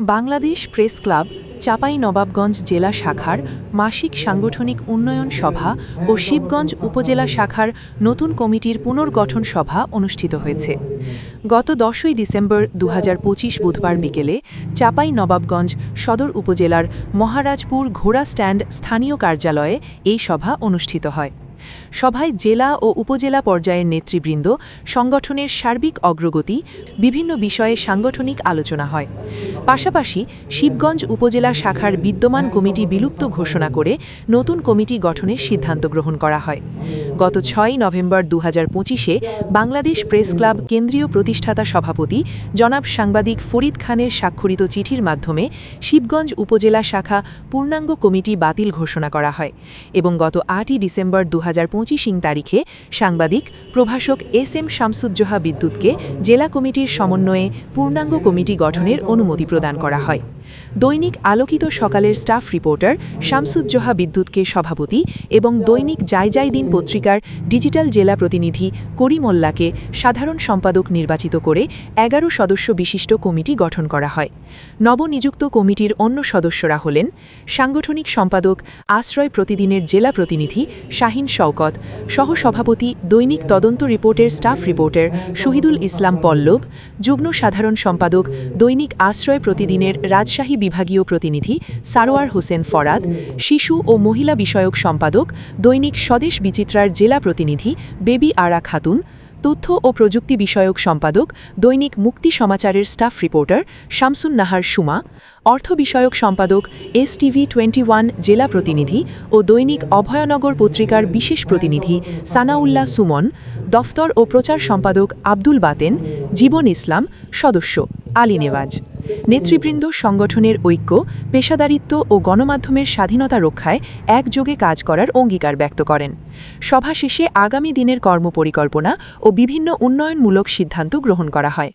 Bangladesh press club, Chapai Nawabganj জেলা শাখার মাসিক সাংগঠনিক উন্নয়ন সভা ও শিবগঞ্জ উপজেলা শাখার নতুন কমিটির পুনর্গঠন সভা অনুষ্ঠিত হয়েছে। গত দশই ডিসেম্বর দু হাজার পঁচিশ বুধবার বিকেলে চাপাই নবাবগঞ্জ সদর উপজেলার মহারাজপুর ঘোড়া স্ট্যান্ড স্থানীয় কার্যালয়ে এই সভা অনুষ্ঠিত হয়। সভায় জেলা ও উপজেলা পর্যায়ের নেতৃবৃন্দ, সংগঠনের সার্বিক অগ্রগতি, বিভিন্ন বিষয়ে সাংগঠনিক আলোচনা হয়। পাশাপাশি শিবগঞ্জ উপজেলা শাখার বিদ্যমান কমিটি বিলুপ্ত ঘোষণা করে নতুন কমিটি গঠনের সিদ্ধান্ত গ্রহণ করা হয়। গত ছয় নভেম্বর দু পঁচিশে বাংলাদেশ প্রেস ক্লাব কেন্দ্রীয় প্রতিষ্ঠাতা সভাপতি জনাব সাংবাদিক ফরিদ খানের স্বাক্ষরিত চিঠির মাধ্যমে শিবগঞ্জ উপজেলা শাখা পূর্ণাঙ্গ কমিটি বাতিল ঘোষণা করা হয় এবং গত আটই ডিসেম্বর দু ইং তারিখে সাংবাদিক, প্রভাষক এস এম শামসুজ্জোহা বিদ্যুৎকে জেলা কমিটির সমন্বয়ে পূর্ণাঙ্গ কমিটি গঠনের অনুমতি প্রদান করা হয়। দৈনিক আলোকিত সকালের স্টাফ রিপোর্টার শামসুজ্জোহা বিদ্যুৎকে সভাপতি এবং দৈনিক যাই যাই দিন পত্রিকার ডিজিটাল জেলা প্রতিনিধি করিমোল্লাকে সাধারণ সম্পাদক নির্বাচিত করে এগারো সদস্য বিশিষ্ট কমিটি গঠন করা হয়। নবনিযুক্ত কমিটির অন্য সদস্যরা হলেন সাংগঠনিক সম্পাদক আশ্রয় প্রতিদিনের জেলা প্রতিনিধি শাহিন শওকত, সহসভাপতি দৈনিক তদন্ত রিপোর্টের স্টাফ রিপোর্টার শহীদুল ইসলাম পল্লব, যুগ্ম সাধারণ সম্পাদক দৈনিক আশ্রয় প্রতিদিনের রাজশাহী বিভাগীয় প্রতিনিধি সারোয়ার হোসেন ফরাদ, শিশু ও মহিলা বিষয়ক সম্পাদক দৈনিক স্বদেশ বিচিত্রার জেলা প্রতিনিধি বেবি আরা খাতুন, তথ্য ও প্রযুক্তি বিষয়ক সম্পাদক, দৈনিক মুক্তি সমাচারের স্টাফ রিপোর্টার শামসুন নাহার সুমা, অর্থ বিষয়ক সম্পাদক এস টিভি টোয়েন্টি ওয়ান জেলা প্রতিনিধি ও দৈনিক অভয়নগর পত্রিকার বিশেষ প্রতিনিধি সানাউল্লাহ সুমন, দফতর ও প্রচার সম্পাদক আব্দুল বাতেন, জীবন ইসলাম, সদস্য আলী নেওয়াজ। নেতৃবৃন্দ সংগঠনের ঐক্য, পেশাদারিত্ব ও গণমাধ্যমের স্বাধীনতা রক্ষায় একযোগে কাজ করার অঙ্গীকার ব্যক্ত করেন। সভা শেষে আগামী দিনের কর্মপরিকল্পনা ও বিভিন্ন উন্নয়নমূলক সিদ্ধান্ত গ্রহণ করা হয়।